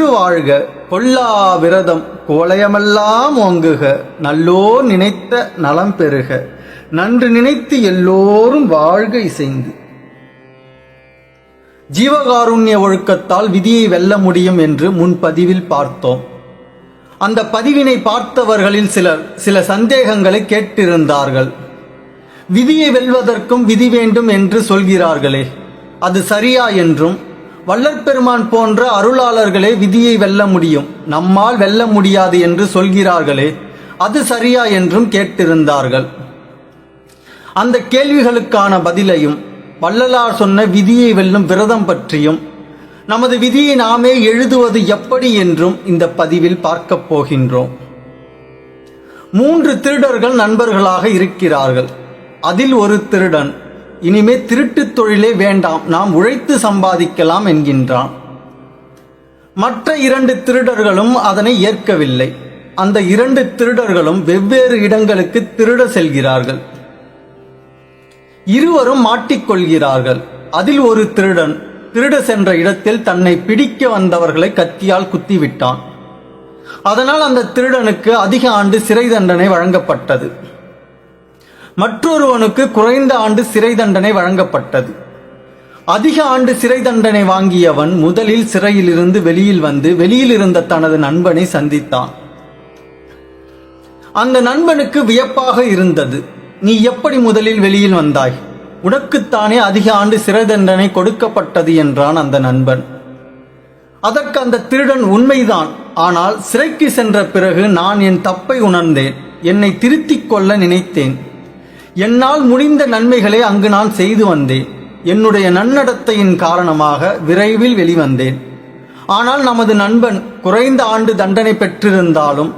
வாழ்க. கொல்லா விரதம் கோலயமெல்லாம் ஓங்குக. நல்லோர் நினைத்த நலம் பெறுக. நன்று நினைத்து எல்லோரும் வாழ்க இசைந்து. ஜீவகாருண்ய ஒழுக்கத்தால் விதியை வெல்ல முடியும் என்று முன் பதிவில் பார்த்தோம். அந்த பதிவினை பார்த்தவர்களில் சிலர் சில சந்தேகங்களை கேட்டிருந்தார்கள். விதியை வெல்வதற்கும் விதி வேண்டும் என்று சொல்கிறார்களே. அது சரியா என்றும் வல்லற்பெருமான் போன்ற அருளாளர்களே விதியை வெல்ல முடியும். நம்மால் வெல்ல முடியாது என்று சொல்கிறார்களே அது சரியா என்றும் கேட்டிருந்தார்கள். அந்த கேள்விகளுக்கான பதிலையும் வள்ளலார் சொன்ன விதியை வெல்லும் விரதம் பற்றியும் நமது விதியை நாமே எழுதுவது எப்படி என்றும் இந்த பதிவில் பார்க்கப் போகின்றோம். மூன்று திருடர்கள் நண்பர்களாக இருக்கிறார்கள். அதில் ஒரு திருடன் இனிமே திருட்டுத் தொழிலே வேண்டாம் நாம் உழைத்து சம்பாதிக்கலாம் என்கின்றான். மற்ற இரண்டு திருடர்களும் அதனை ஏற்கவில்லை. அந்த இரண்டு திருடர்களும் வெவ்வேறு இடங்களுக்கு திருட செல்கிறார்கள். இருவரும் மாட்டிக்கொள்கிறார்கள். அதில் ஒரு திருடன் திருட சென்ற இடத்தில் தன்னை பிடிக்க வந்தவர்களை கத்தியால் குத்திவிட்டான். அதனால் அந்த திருடனுக்கு அதிக ஆண்டு சிறை தண்டனை வழங்கப்பட்டது. மற்றொருவனுக்கு குறைந்த ஆண்டு சிறை தண்டனை வழங்கப்பட்டது. அதிக ஆண்டு சிறை தண்டனை வாங்கியவன் முதலில் சிறையிலிருந்து வெளியில் வந்து வெளியில் இருந்த தனது நண்பனை சந்தித்தான். அந்த நண்பனுக்கு வியப்பாக இருந்தது. நீ எப்படி முதலில் வெளியில் வந்தாய்? உனக்குத்தானே அதிக ஆண்டு சிறை தண்டனை கொடுக்கப்பட்டது என்றான் அந்த நண்பன். அதற்கு அந்த திருடன் உண்மைதான். ஆனால் சிறைக்கு சென்ற பிறகு நான் என் தப்பை உணர்ந்தேன். என்னை திருத்திக் கொள்ள நினைத்தேன். என்னால் முடிந்த நன்மைகளை அங்கு நான் செய்து வந்தேன். என்னுடைய நன்னடத்தையின் காரணமாக விரைவில் வெளிவந்தேன். ஆனால் நமது நண்பன் குறைந்த ஆண்டு தண்டனை பெற்றிருந்தாலும்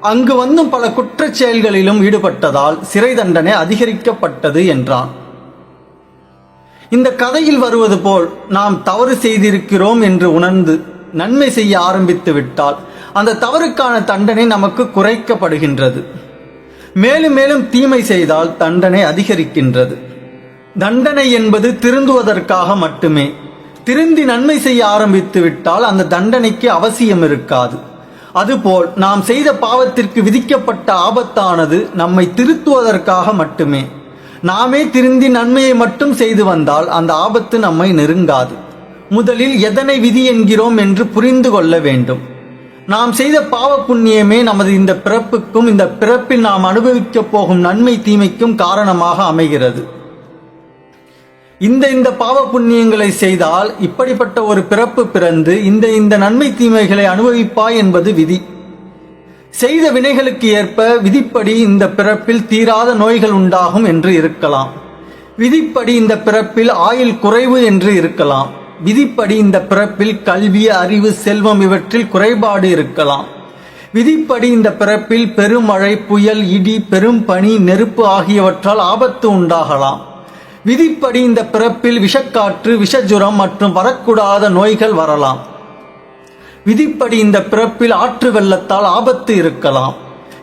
அங்கு வந்தும் பல குற்றச் செயல்களிலும் ஈடுபட்டதால் சிறை தண்டனை அதிகரிக்கப்பட்டது என்றான். இந்த கதையில் வருவது போல் நாம் தவறு செய்திருக்கிறோம் என்று உணர்ந்து நன்மை செய்ய ஆரம்பித்து விட்டால் அந்த தவறுக்கான தண்டனை நமக்கு குறைக்கப்படுகின்றது. மேலும் மேலும் தீமை செய்தால் தண்டனை அதிகரிக்கின்றது. தண்டனை என்பது திருந்துவதற்காக மட்டுமே. திருந்தி நன்மை செய்ய ஆரம்பித்து விட்டால் அந்த தண்டனைக்கு அவசியம் இருக்காது. அதுபோல் நாம் செய்த பாவத்திற்கு விதிக்கப்பட்ட ஆபத்தானது நம்மை திருத்துவதற்காக மட்டுமே. நாமே திருந்தி நன்மையை மட்டும் செய்து வந்தால் அந்த ஆபத்து நம்மை நெருங்காது. முதலில் எதனை விதி என்கிறோம் என்று புரிந்து கொள்ள வேண்டும். நாம் செய்த பாவ புண்ணியமே நமது இந்த பிறப்புக்கும் இந்த பிறப்பில் நாம் அனுபவிக்கப் போகும் நன்மை தீமைக்கும் காரணமாக அமைகிறது. இந்த இந்த பாவ புண்ணியங்களை செய்தால் இப்படிப்பட்ட ஒரு பிறப்பு பிறந்து இந்த இந்த நன்மை தீமைகளை அனுபவிப்பாய் என்பது விதி. செய்த வினைகளுக்கு ஏற்ப விதிப்படி இந்த பிறப்பில் தீராத நோய்கள் உண்டாகும் என்று இருக்கலாம். விதிப்படி இந்த பிறப்பில் ஆயுள் குறைவு என்று இருக்கலாம். விதிப்படி இந்த பிறப்பில் கல்வி அறிவு செல்வம் இவற்றில் குறைபாடு இருக்கலாம். விதிப்படி இந்த பிறப்பில் பெருமழை புயல் இடி பெரும் பனி நெருப்பு ஆகியவற்றால் ஆபத்து உண்டாகலாம். விதிப்படி இந்த பிறப்பில் விஷக்காற்று விஷஜுரம் மற்றும் வரக்கூடாத நோய்கள் வரலாம். விதிப்படி இந்த பிறப்பில் ஆற்று வெள்ளத்தால் ஆபத்து இருக்கலாம்.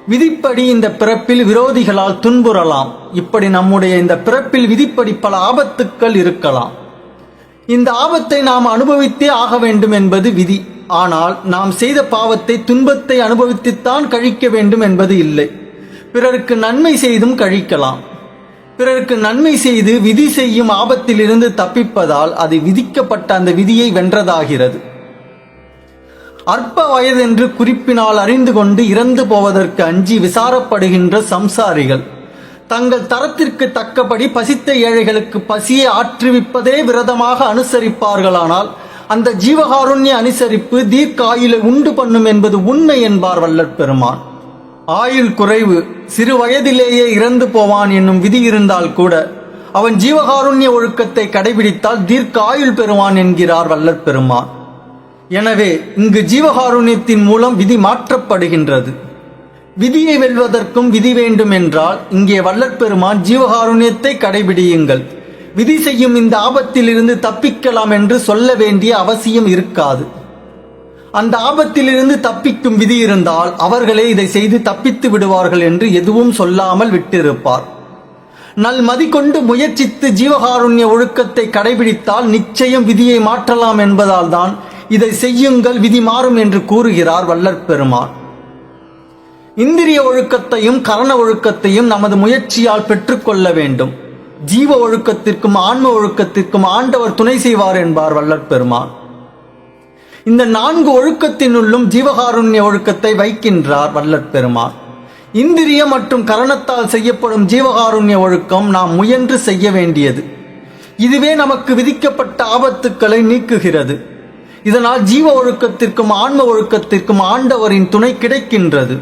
விதிப்படி இந்த பிறப்பில் விரோதிகளால் துன்புறலாம். இப்படி நம்முடைய இந்த பிறப்பில் விதிப்படி பல ஆபத்துக்கள் இருக்கலாம். இந்த ஆபத்தை நாம் அனுபவித்தே ஆக வேண்டும் என்பது விதி. ஆனால் நாம் செய்த பாவத்தை துன்பத்தை அனுபவித்துத்தான் கழிக்க வேண்டும் என்பது இல்லை. பிறருக்கு நன்மை செய்தும் கழிக்கலாம். பிறருக்கு நன்மை செய்து விதி செய்யும் ஆபத்திலிருந்து தப்பிப்பதால் அது விதிக்கப்பட்ட அந்த விதியை வென்றதாகிறது. அற்ப வயதென்று குறிப்பினால் அறிந்து கொண்டு இறந்து போவதற்கு அஞ்சி விசாரப்படுகின்ற சம்சாரிகள். தங்கள் தரத்திற்கு தக்கபடி பசித்த ஏழைகளுக்கு பசியை ஆற்றுவிப்பதே விரதமாக அனுசரிப்பார்களானால் அந்த ஜீவகாருண்ய அனுசரிப்பு தீர்க்காயுளை உண்டு பண்ணும் என்பது உண்மை என்பார் வல்லற் பெருமான். ஆயுள் குறைவு சிறு வயதிலேயே இறந்து போவான் என்னும் விதி இருந்தால் கூட அவன் ஜீவகாருண்ய ஒழுக்கத்தை கடைபிடித்தால் தீர்க்க ஆயுள் பெறுவான் என்கிறார் வல்லற் பெருமான். எனவே இங்கு ஜீவகாருண்யத்தின் மூலம் விதி மாற்றப்படுகின்றது. விதியை வெல்வதற்கும் விதி வேண்டும் என்றால் இங்கே வல்லற்பெருமான் ஜீவகாருண்யத்தை கடைபிடியுங்கள். விதி செய்யும் இந்த ஆபத்திலிருந்து தப்பிக்கலாம் என்று சொல்ல வேண்டிய அவசியம் இருக்காது. அந்த ஆபத்திலிருந்து தப்பிக்கும் விதி இருந்தால் அவர்களே இதை செய்து தப்பித்து விடுவார்கள் என்று எதுவும் சொல்லாமல் விட்டிருப்பார். நல் மதிக்கொண்டு கொண்டு முயற்சித்து ஜீவகாருண்ய ஒழுக்கத்தை கடைபிடித்தால் நிச்சயம் விதியை மாற்றலாம் என்பதால் தான் இதை செய்யுங்கள் விதி மாறும் என்று கூறுகிறார் வல்லற்பெருமான். இந்திரிய ஒழுக்கத்தையும் கரண ஒழுக்கத்தையும் நமது முயற்சியால் பெற்றுக்கொள்ள வேண்டும். ஜீவ ஒழுக்கத்திற்கும் ஆன்ம ஒழுக்கத்திற்கும் ஆண்டவர் துணை செய்வார் என்பார் வல்லற் பெருமான். இந்த நான்கு ஒழுக்கத்தினுள்ளும் ஜீவகாருண்ய ஒழுக்கத்தை வைக்கின்றார் வல்லற் பெருமான். இந்திரிய மற்றும் கரணத்தால் செய்யப்படும் ஜீவகாருண்ய ஒழுக்கம் நாம் முயன்று செய்ய வேண்டியது. இதுவே நமக்கு விதிக்கப்பட்ட ஆபத்துக்களை நீக்குகிறது. இதனால் ஜீவ ஒழுக்கத்திற்கும் ஆன்ம ஒழுக்கத்திற்கும் ஆண்டவரின் துணை கிடைக்கின்றது.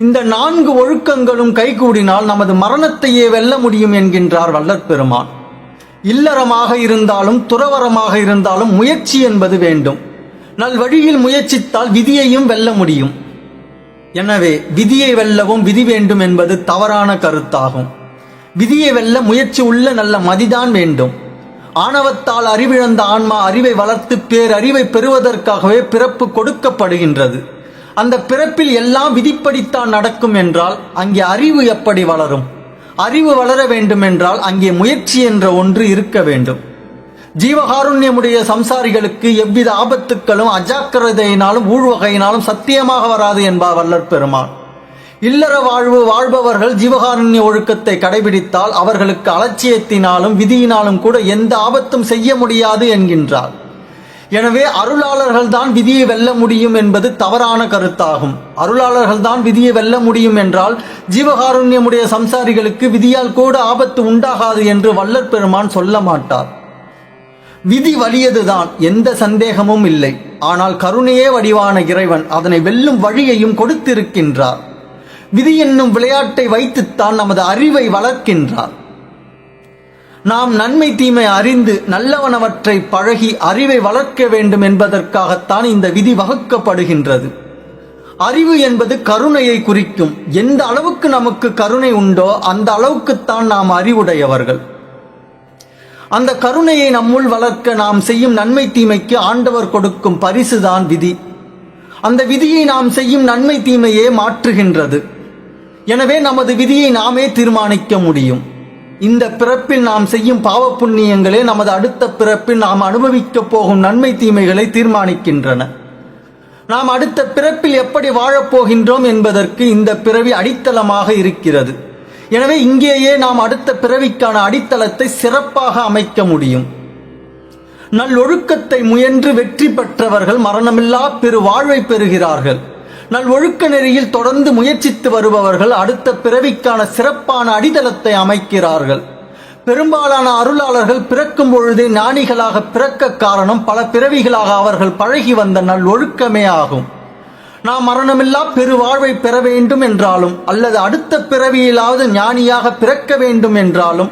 இந்த நான்கு ஒழுக்கங்களும் கைகூடினால் நமது மரணத்தையே வெல்ல முடியும் என்கின்றார் வல்லற் பெருமான். இல்லறமாக இருந்தாலும் துறவரமாக இருந்தாலும் முயற்சி என்பது வேண்டும். நல் வழியில் முயற்சித்தால் விதியையும் வெல்ல முடியும். எனவே விதியை வெல்லவும் விதி வேண்டும் என்பது தவறான கருத்தாகும். விதியை வெல்ல முயற்சி உள்ள நல்ல மதிதான் வேண்டும். ஆணவத்தால் அறிவிழந்த ஆன்மா அறிவை வளர்த்து பேரறிவை பெறுவதற்காகவே பிறப்பு கொடுக்கப்படுகின்றது. அந்த பிறப்பில் எல்லாம் விதிப்படித்தான் நடக்கும் என்றால் அங்கே அறிவு எப்படி வளரும்? அறிவு வளர வேண்டும் என்றால் அங்கே முயற்சி என்ற ஒன்று இருக்க வேண்டும். ஜீவகாருண்யமுடைய சம்சாரிகளுக்கு எவ்வித ஆபத்துக்களும் அஜாக்கிரதையினாலும் ஊழ்வகையினாலும் சத்தியமாக வராது என்பார் வல்லற் பெருமான். இல்லற வாழ்வு வாழ்பவர்கள் ஜீவகாருண்ய ஒழுக்கத்தை கடைபிடித்தால் அவர்களுக்கு அலட்சியத்தினாலும் விதியினாலும் கூட எந்த ஆபத்தும் செய்ய முடியாது என்கின்றார். எனவே அருளாளர்கள் தான் விதியை வெல்ல முடியும் என்பது தவறான கருத்தாகும். அருளாளர்கள் தான் விதியை வெல்ல முடியும் என்றால் ஜீவகாருண்யமுடைய சம்சாரிகளுக்கு விதியால் கூட ஆபத்து உண்டாகாது என்று வல்லற் பெருமான் சொல்ல மாட்டார். விதி வலியதுதான் எந்த சந்தேகமும் இல்லை. ஆனால் கருணையே வடிவான இறைவன் அதனை வெல்லும் வழியையும் கொடுத்திருக்கின்றார். விதி என்னும் விளையாட்டை வைத்துத்தான் நமது அறிவை வளர்க்கின்றார். நாம் நன்மை தீமை அறிந்து நல்லவனவற்றை பழகி அறிவை வளர்க்க வேண்டும் என்பதற்காகத்தான் இந்த விதி வகுக்கப்படுகின்றது. அறிவு என்பது கருணையை குறிக்கும். எந்த அளவுக்கு நமக்கு கருணை உண்டோ அந்த அளவுக்குத்தான் நாம் அறிவுடையவர்கள். அந்த கருணையை நம்முள் வளர்க்க நாம் செய்யும் நன்மை தீமைக்கு ஆண்டவர் கொடுக்கும் பரிசுதான் விதி. அந்த விதியை நாம் செய்யும் நன்மை தீமையே மாற்றுகின்றது. எனவே நமது விதியை நாமே தீர்மானிக்க முடியும். இந்த பிறப்பில் நாம் செய்யும் பாவ புண்ணியங்களே நமது அடுத்த பிறப்பில் நாம் அனுபவிக்கப் போகும் நன்மை தீமைகளை தீர்மானிக்கின்றன. நாம் அடுத்த பிறப்பில் எப்படி வாழப்போகின்றோம் என்பதற்கு இந்த பிறவி அடித்தளமாக இருக்கிறது. எனவே இங்கேயே நாம் அடுத்த பிறவிக்கான அடித்தளத்தை சிறப்பாக அமைக்க முடியும். நல்லொழுக்கத்தை முயன்று வெற்றி பெற்றவர்கள் மரணமில்லா பெரு வாழ்வை பெறுகிறார்கள். நல் ஒழுக்க நெறியில் தொடர்ந்து முயற்சித்து வருபவர்கள் அடுத்த பிறவிக்கான சிறப்பான அடித்தளத்தை அமைக்கிறார்கள். பெரும்பாலான அருளாளர்கள் பிறக்கும் பொழுதே ஞானிகளாக பிறக்க காரணம் பல பிறவிகளாக அவர்கள் பழகி வந்த நல் ஒழுக்கமே ஆகும். நாம் மரணமில்லா பெருவாழ்வை பெற வேண்டும் என்றாலும் அல்லது அடுத்த பிறவியிலாவது ஞானியாக பிறக்க வேண்டும் என்றாலும்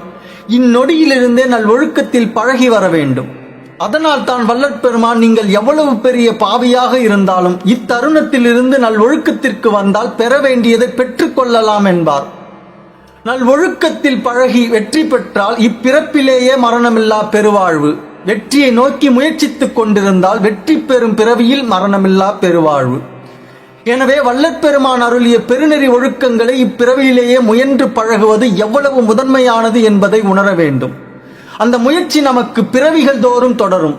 இந்நொடியிலிருந்தே நல் ஒழுக்கத்தில் பழகி வர வேண்டும். அதனால் தான் வல்லற் பெருமான் நீங்கள் எவ்வளவு பெரிய பாவியாக இருந்தாலும் இத்தருணத்திலிருந்து நல் ஒழுக்கத்திற்கு வந்தால் பெற வேண்டியதை பெற்றுக்கொள்ளலாம் என்பார். நல் ஒழுக்கத்தில் பழகி வெற்றி பெற்றால் இப்பிறப்பிலேயே மரணமில்லா பெருவாழ்வு. வெற்றியை நோக்கி முயற்சித்துக் கொண்டிருந்தால் வெற்றி பெறும் பிறவியில் மரணமில்லா பெருவாழ்வு. எனவே வல்லற்பெருமான் அருளிய பெருநெறி ஒழுக்கங்களை இப்பிறவியிலேயே முயன்று பழகுவது எவ்வளவு முதன்மையானது என்பதை உணர வேண்டும். அந்த முயற்சி நமக்கு பிறவிகள் தோறும் தொடரும்.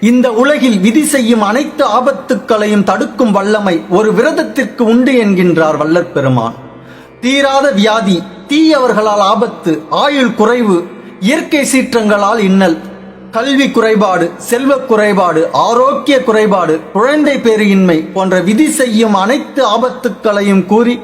இந்த உலகில் விதி செய்யும் அனைத்து ஆபத்துக்களையும் தடுக்கும் வல்லமை ஒரு விரதத்திற்கு உண்டு என்கின்றார் வல்லற்பெருமான் தீராத வியாதி தீயவர்களால் ஆபத்து ஆயுள் குறைவு இயற்கை சீற்றங்களால் இன்னல் கல்வி குறைபாடு செல்வ குறைபாடு ஆரோக்கிய குறைபாடு குழந்தை பேரியின்மை போன்ற விதி செய்யும் அனைத்து ஆபத்துக்களையும் கூறி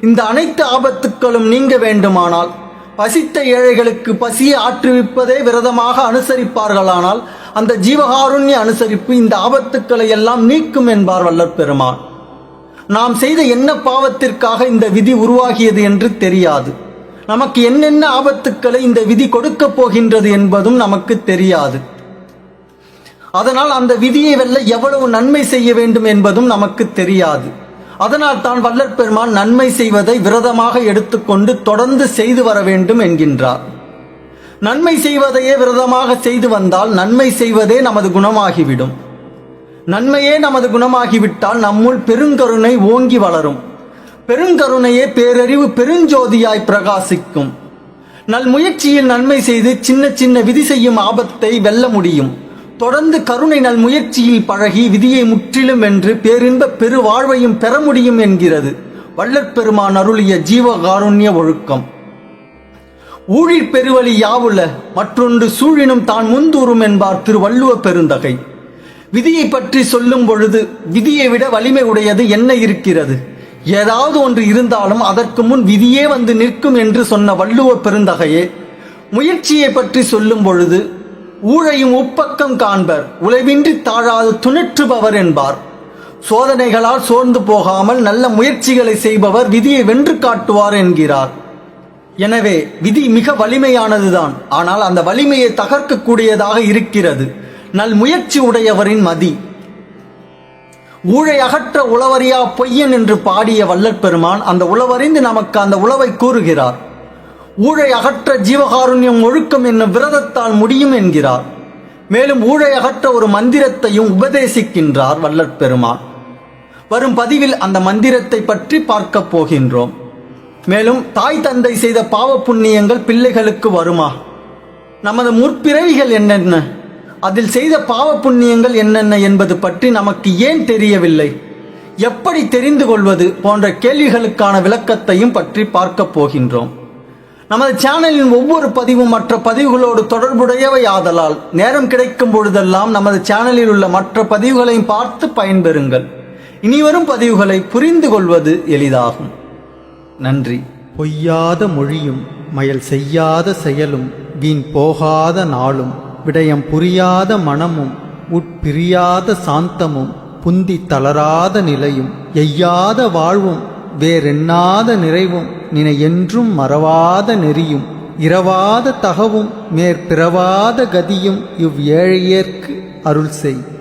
இந்த அனைத்து ஆபத்துக்களும் நீங்க வேண்டுமானால் பசித்த ஏழைகளுக்கு பசியை ஆற்றுவிப்பதே விரதமாக அனுசரிப்பார்களானால் அந்த ஜீவகாருண்ய அனுசரிப்பு இந்த ஆபத்துக்களை எல்லாம் நீக்கும் என்பார் வல்லர் பெருமான் நாம் செய்த என்ன பாவத்திற்காக இந்த விதி உருவாகியது என்று தெரியாது. நமக்கு என்னென்ன ஆபத்துக்களை இந்த விதி கொடுக்கப் போகின்றது என்பதும் நமக்கு தெரியாது. அதனால் அந்த விதியை வெல்ல எவ்வளவு நன்மை செய்ய வேண்டும் என்பதும் நமக்கு தெரியாது. அதனால் தான் வல்லற் பெருமான் நன்மை செய்வதை விரதமாக எடுத்துக்கொண்டு தொடர்ந்து செய்து வர வேண்டும் என்கின்றார். நன்மை செய்வதையே விரதமாக செய்து வந்தால் நன்மை செய்வதே நமது குணமாகிவிடும். நன்மையே நமது குணமாகிவிட்டால் நம்முள் பெருங்கருணை ஓங்கி வளரும். பெருங்கருணையே பேரறிவு பெருஞ்சோதியாய் பிரகாசிக்கும். நல் முயற்சியில் நன்மை செய்து சின்ன சின்ன விதி செய்யும் ஆபத்தை வெல்ல முடியும். தொடர்ந்து கருணை நல் முயற்சியில் பழகி விதியை முற்றிலும் என்று பேரின்ப பெருவாழ்வையும் பெற முடியும் என்கிறது. வள்ளற்பெருமான் அருளிய ஜீவகாருண்ய ஒழுக்கம். ஊழிற் பெருவழி யாவுல? மற்றொன்று சூழினும் தான் முந்தூறும் என்பார் திருவள்ளுவ பெருந்தகை. விதியை பற்றி சொல்லும் பொழுது விதியை விட வலிமை உடையது என்ன இருக்கிறது? ஏதாவது ஒன்று இருந்தாலும் அதற்கு முன் விதியே வந்து நிற்கும் என்று சொன்ன வள்ளுவ பெருந்தகையே முயற்சியை பற்றி சொல்லும் பொழுது ஊழையும் உப்பக்கம் காண்பர். உழைவின்றி தாழாது துணிற்றுபவர் என்பார். சோதனைகளால் சோர்ந்து போகாமல் நல்ல முயற்சிகளை செய்பவர் விதியை வென்று காட்டுவார் என்கிறார். எனவே விதி மிக வலிமையானதுதான். ஆனால் அந்த வலிமையை தகர்க்கக்கூடியதாக இருக்கிறது. நல் முயற்சி உடையவரின் மதி. ஊழை அகற்ற உழவரியா பொய்யன் என்று பாடிய வல்லற்பெருமான் அந்த உளவறிந்து நமக்கு அந்த உளவை கூறுகிறார். ஊழை அகற்ற ஜீவகாருண்யம் ஒழுக்கம் என்னும் விரதத்தால் முடியும் என்கிறார். மேலும் ஊழை அகற்ற ஒரு மந்திரத்தையும் உபதேசிக்கின்றார் வல்லற் பெருமான். வரும் பதிவில் அந்த மந்திரத்தை பற்றி பார்க்கப் போகின்றோம். மேலும் தாய் தந்தை செய்த பாவ புண்ணியங்கள் பிள்ளைகளுக்கு வருமா? நமது முற்பிறவிகள் என்னென்ன? அதில் செய்த பாவ புண்ணியங்கள் என்னென்ன என்பது பற்றி நமக்கு ஏன் தெரியவில்லை? எப்படி தெரிந்து கொள்வது போன்ற கேள்விகளுக்கான விளக்கத்தையும் பற்றி பார்க்கப் போகின்றோம். நமது சேனலின் ஒவ்வொரு பதிவும் மற்ற பதிவுகளோடு தொடர்புடையவை ஆதலால் நேரம் கிடைக்கும் பொழுதெல்லாம் நமது சேனலில் உள்ள மற்ற பதிவுகளையும் பார்த்து பயன்பெறுங்கள். இனிவரும் பதிவுகளை புரிந்து கொள்வது எளிதாகும். நன்றி. பொய்யாத மொழியும் மயல் செய்யாத செயலும் வீண் போகாத நாளும் விடயம் புரியாத மனமும் உட்பிரியாத சாந்தமும் புந்தி தளராத நிலையும் எய்யாத வாழ்வும் வேறெண்ணாத நிறைவும் நினை என்றும் மறவாத நெறியும் இரவாத தகவும் மேற்பிறவாத கதியும் இவ் ஏழையேற்கு அருள் செய்.